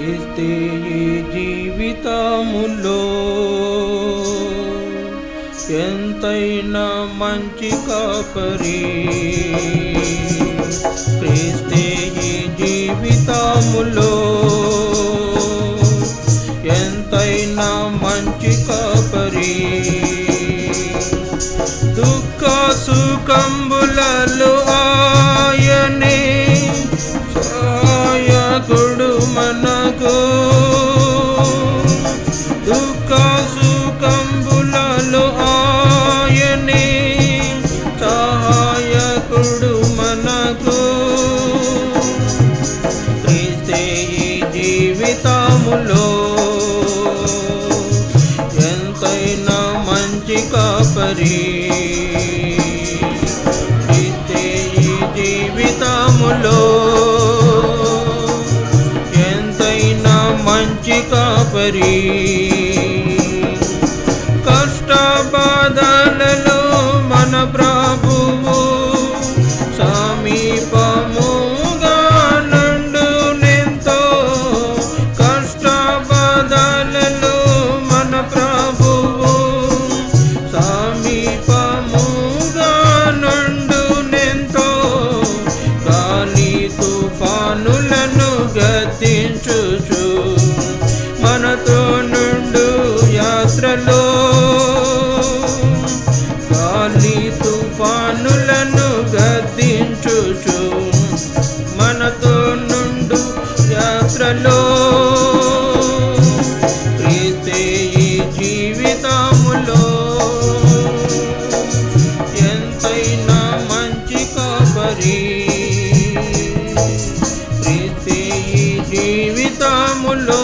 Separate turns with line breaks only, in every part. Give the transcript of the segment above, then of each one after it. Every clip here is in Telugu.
చేస్తే ఈ జీవితములో ఎంతైనా మంచి కాపరి? క్రీస్తే ఈ జీవితములో దేవుడు మనకు. క్రీస్తే జీవితములో ఎంతైనా మంచి కాపరి. క్రీస్తే జీవితములో ఎంతైనా మంచి కాపరి. కష్టబాధ జీవితములో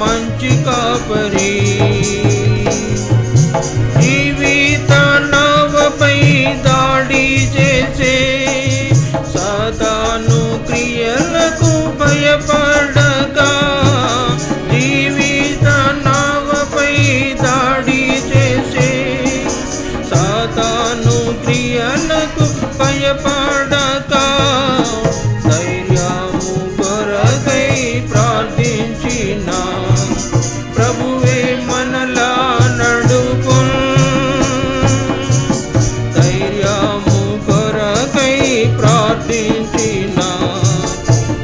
ਮੰਚ ਕਾ ਪਰੀ ప్రార్థించిన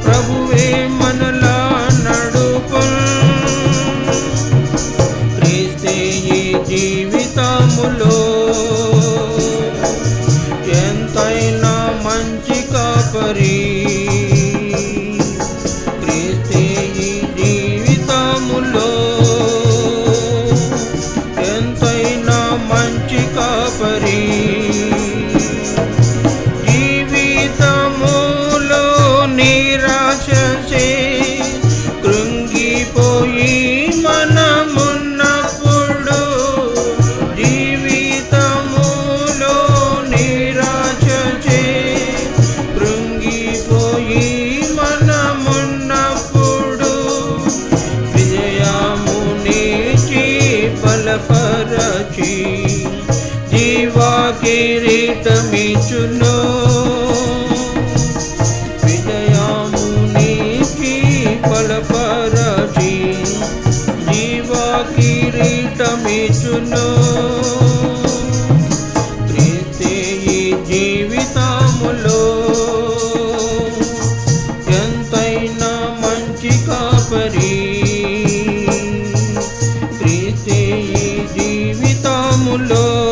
ప్రభువే మనలా ఈ ఎంతైనా మంచి కాపరీ. బలపరచి జీవా కిరీటమిచును విజయామునికి బలపరచి జీవా కిరీటమిచును ফুলো